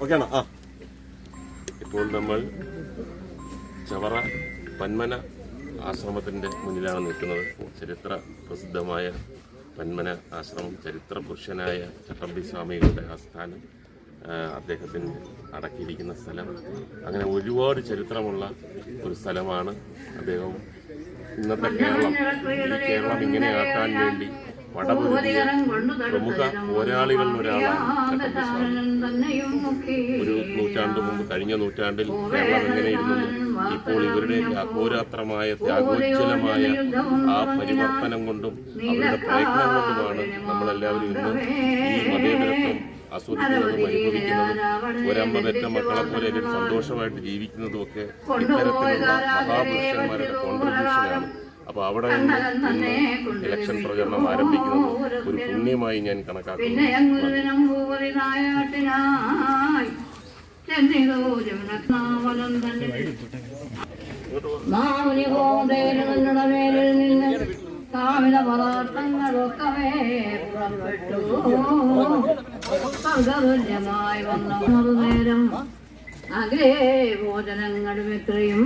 Okay ആണോ ആ. ഇപ്പോൾ നമ്മൾ ചവറ പന്മന ആശ്രമത്തിന്റെ മുന്നിലാണ് നിൽക്കുന്നത്. ചരിത്ര പ്രസിദ്ധമായ പന്മന ആശ്രമം ചരിത്ര പുരുഷനായ ചട്ടമ്പി സ്വാമികളുടെ ആസ്ഥാനം അദ്ദേഹത്തിന് അടക്കിയിരിക്കുന്ന സ്ഥലം. അങ്ങനെ ഒരുപാട് ചരിത്രമുള്ള ഒരു സ്ഥലമാണ് അദ്ദേഹം. ഇന്നത്തെ കേരളം കേരളം ഇങ്ങനെ ആക്കാൻ വേണ്ടി പ്രമുഖ പോരാളികളിൽ നൂറ്റാണ്ട് മുമ്പ് കഴിഞ്ഞ നൂറ്റാണ്ടിൽ ഇപ്പോൾ ഇവരുടെ അഹോരാത്രമായ ത്യാഗോജ്വലമായ ആ പരിവർത്തനം കൊണ്ടും അവരുടെ പ്രയത്നം കൊണ്ടുമാണ് നമ്മളെല്ലാവരും ഇന്ന് ഈ മതേതരത്വം ആസ്വദിക്കുന്നതും അനുഭവിക്കുന്നതും. ഒരമ്മ പെറ്റ മക്കളെ പോലെ സന്തോഷമായിട്ട് ജീവിക്കുന്നതും ഒക്കെ ഇത്തരത്തിലുള്ള മഹാപുരുഷന്മാരുടെ കോൺട്രിബ്യൂഷനാണ് അപ്പൊ അവിടെ ഇലക്ഷൻ പ്രചരണം ആരംഭിക്കുന്നത് ഒരു പുണ്യമായി ഞാൻ കണക്കാക്കുന്നു. പുറപ്പെട്ടു. സർഗതുല്യമായി വന്ന നേരം അഗ്രേ ഭോജനങ്ങളും എത്രയും